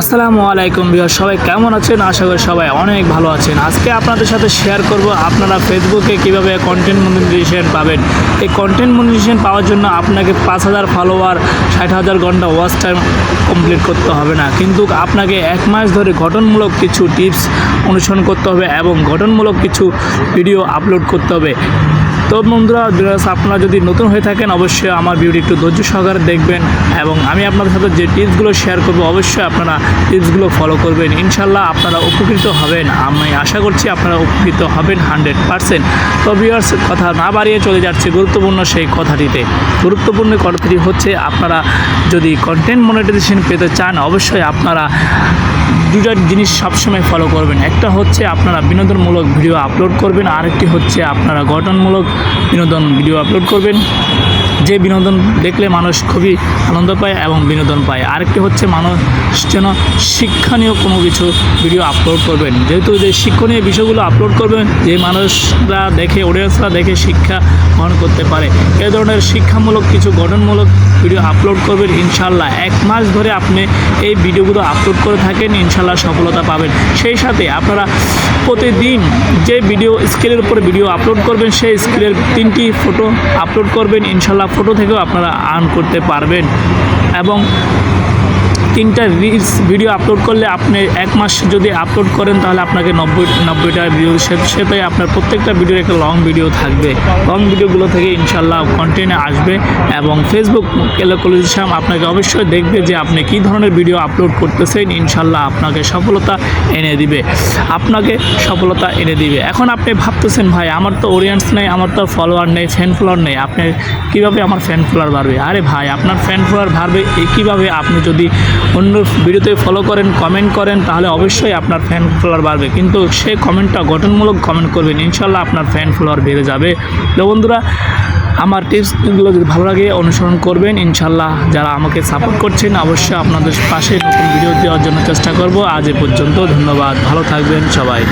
আসসালামু আলাইকুম বিহার সবাই কেমন আছেন? আশা করি সবাই অনেক ভালো আছেন। আজকে আপনাদের সাথে শেয়ার করব আপনারা ফেসবুকে কীভাবে কন্টেন্ট মনিটাইজেশন পাবেন। এই কন্টেন্ট মনিটাইজেশন পাওয়ার জন্য আপনাকে পাঁচ হাজার ফলোয়ার ষাট হাজার ঘণ্টা ওয়াচ টাইম কমপ্লিট করতে হবে না। কিন্তু আপনাকে এক মাস ধরে গঠনমূলক কিছু টিপস অনুসরণ করতে হবে এবং গঠনমূলক কিছু ভিডিও আপলোড করতে হবে। তো বন্ধুরা আপনারা যদি নতুন হয়ে থাকেন, অবশ্যই আমার ভিডিওটি একটু ধৈর্য সহকারে দেখবেন এবং আমি আপনাদের সাথে যে টিপসগুলো শেয়ার করব, অবশ্যই আপনারা টিপসগুলো ফলো করবেন। ইনশাল্লাহ আপনারা উপকৃত হবেন। আমি আশা করছি আপনারা উপকৃত হবেন হান্ড্রেড পারসেন্ট। তো ভিউয়ার্স কথা না বাড়িয়ে চলে যাচ্ছে গুরুত্বপূর্ণ সেই কথাটিতে। গুরুত্বপূর্ণ কথাটি হচ্ছে, আপনারা যদি কন্টেন্ট মনিটাইজেশন পেতে চান, অবশ্যই আপনারা দুটা জিনিস সবসময় ফলো করবেন। একটা হচ্ছে আপনারা বিনোদনমূলক ভিডিও আপলোড করবেন, আরেকটি হচ্ছে আপনারা গঠনমূলক বিনোদন ভিডিও আপলোড করবেন। যে বিনোদন দেখলে মানুষ খুবই আনন্দ পায় এবং বিনোদন পায়। আরেকটি হচ্ছে মানুষ যেন শিক্ষণীয় কোনো কিছু ভিডিও আপলোড করবেন। যেহেতু যে শিক্ষণীয় বিষয়গুলো আপলোড করবেন, যে মানুষরা দেখে অডিয়েন্সরা দেখে শিক্ষা গ্রহণ করতে পারে। এ ধরনের শিক্ষামূলক কিছু গঠনমূলক ভিডিও আপলোড করবেন ইনশাল্লাহ এক মাস ধরে আপনি এই ভিডিওগুলো আপলোড করে থাকেন ইনশাল্লাহ সফলতা পাবেন। সেই সাথে আপনারা প্রতিদিন যে ভিডিও স্কেলের উপরে ভিডিও আপলোড করবেন, সেই স্কেলের তিনটি ফটো আপলোড করবেন। ইনশাল্লাহ ফটো থেকেও আপনারা আর্ন করতে পারবেন। এবং তিনটা রিলস ভিডিও আপলোড করলে আপনি এক মাস যদি আপলোড করেন, তাহলে আপনাকে নব্বই, নব্বইটা ভিডিও সেটাই আপনার প্রত্যেকটা ভিডিওর একটা লং ভিডিও থাকবে। লং ভিডিওগুলো থেকে ইনশাল্লাহ কন্টেন্ট আসবে এবং ফেসবুক ক্যালকুলেশন আপনাকে অবশ্যই দেখবে যে আপনি কী ধরনের ভিডিও আপলোড করতেছেন। ইনশাল্লাহ আপনাকে সফলতা এনে দিবে। আপনাকে সফলতা এনে দিবে। এখন আপনি ভাবতেছেন, ভাই, আমার তো অডিয়েন্স নেই, আমার তো ফলোয়ার নেই ফ্যান ফলোয়ার নেই। আপনি কীভাবে আমার ফ্যান ফলোয়ার বাড়বে? আরে ভাই, আপনার ফ্যান ফলোয়ার বাড়বে কীভাবে আপনি যদি অন্য ভিডিওতে ফলো করেন কমেন্ট করেন, তাহলে অবশ্যই আপনার ফ্যান ফলোয়ার বাড়বে। কিন্তু সে কমেন্টটা গঠনমূলক কমেন্ট করবেন ইনশাল্লাহ আপনার ফ্যান ফলোয়ার বেড়ে যাবে। তো বন্ধুরা, আমার টিপসগুলো যদি ভালো লাগে, অনুসরণ করবেন। ইনশাল্লাহ যারা আমাকে সাপোর্ট করছেন, অবশ্যই আপনাদের পাশে নতুন ভিডিও দেওয়ার জন্য চেষ্টা করব। আজ এ পর্যন্ত, ধন্যবাদ। ভালো থাকবেন সবাই।